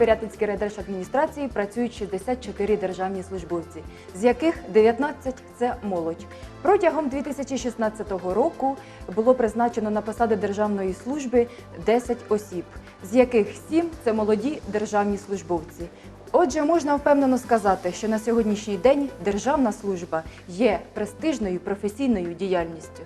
Пирятинській райдержадміністрації працюють 64 державні службовці, з яких 19 – це молодь. Протягом 2016 року було призначено на посади державної служби 10 осіб, з яких 7 – це молоді державні службовці. Отже, можна впевнено сказати, що на сьогоднішній день державна служба є престижною професійною діяльністю.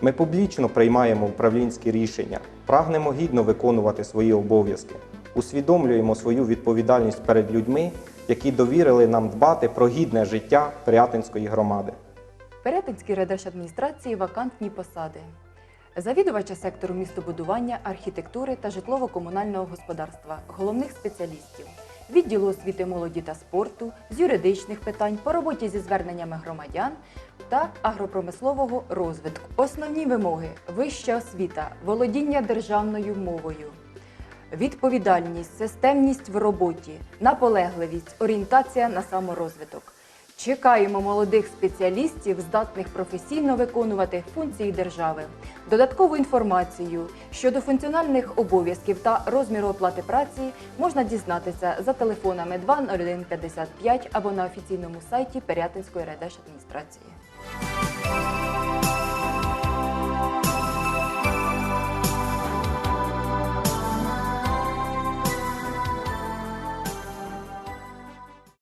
Ми публічно приймаємо управлінські рішення, прагнемо гідно виконувати свої обов'язки, усвідомлюємо свою відповідальність перед людьми, які довірили нам дбати про гідне життя Пирятинської громади. В Перетинській райдержадміністрації вакантні посади. Завідувача сектору містобудування, архітектури та житлово-комунального господарства, головних спеціалістів, відділу освіти молоді та спорту, з юридичних питань, по роботі зі зверненнями громадян та агропромислового розвитку. Основні вимоги: вища освіта, володіння державною мовою, відповідальність, системність в роботі, наполегливість, орієнтація на саморозвиток. Чекаємо молодих спеціалістів, здатних професійно виконувати функції держави. Додаткову інформацію щодо функціональних обов'язків та розміру оплати праці можна дізнатися за телефонами 20155 або на офіційному сайті Пирятинської райдержадміністрації.